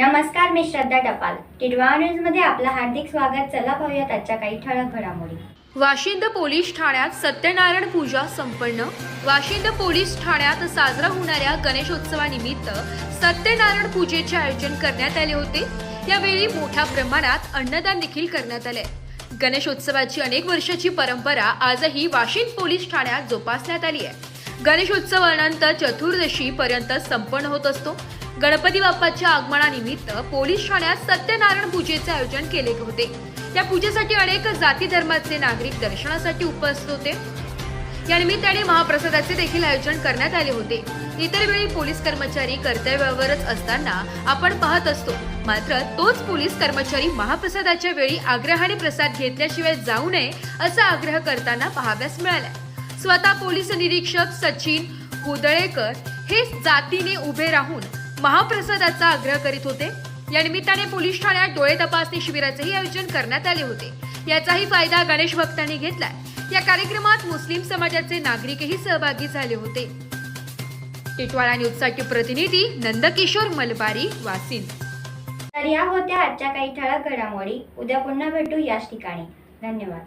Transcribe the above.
मी श्रद्धा टपाल. टिडवा न्यूजमध्ये आपलं हार्दिक स्वागत. चला पाहूयात आजच्या काही ठळक घडामोडी. वाशिंद पोलीस ठाण्यात सत्यनारायण पूजा संपन्न. वाशिंद पोलीस ठाण्यात साजरा होणाऱ्या गणेशोत्सवानिमित्त सत्यनारायण पूजेचे आयोजन करण्यात आले होते. यावेळी मोठ्या प्रमाणात अन्नदान देखील करण्यात आले. गणेशोत्सवाची अनेक वर्षाची परंपरा आजही वाशिंद पोलीस ठाण्यात जोपासण्यात आली आहे. गणेशोत्सवानंतर चतुर्दशी पर्यंत संपन्न होत असतो. गणपती बाप्पाच्या आगमनानिमित्त पोलीस ठाण्यात सत्यनारायण पूजेचे आयोजन केले होते. या पूजेसाठी अनेक जाती धर्माचे नागरिक दर्शनासाठी उपस्थित होते. या निमित्ताने महाप्रसादाचे देखील आयोजन करण्यात आले होते. इतर वेळी पोलीस कर्मचारी कर्तव्यावरच असताना आपण पाहत असतो. मात्र तोच पोलीस कर्मचारी महाप्रसादाच्या वेळी आग्रहाने प्रसाद घेतल्याशिवाय जाऊ नये असा आग्रह करताना पाहाव्यास मिळाला स्वतः पोलीस निरीक्षक सचिन हुदळेकर हे जातीने उभे राहून महाप्रसादाचा आग्रह करीत होते. या निमित्ताने पोलीस ठाण्यात डोळे तपासणी शिबिराचेही आयोजन करण्यात आले होते. याचाही फायदा गणेश भक्तांनी घेतलाय. या कार्यक्रमात मुस्लिम समाजाचे नागरिकही सहभागी झाले होते. टिटवाळा न्यूजसाठी प्रतिनिधी नंदकिशोर मलबारी वासिन. तर या होत्या आजच्या काही ठळक घडामोडी. उद्या पुन्हा भेटू याच ठिकाणी. धन्यवाद.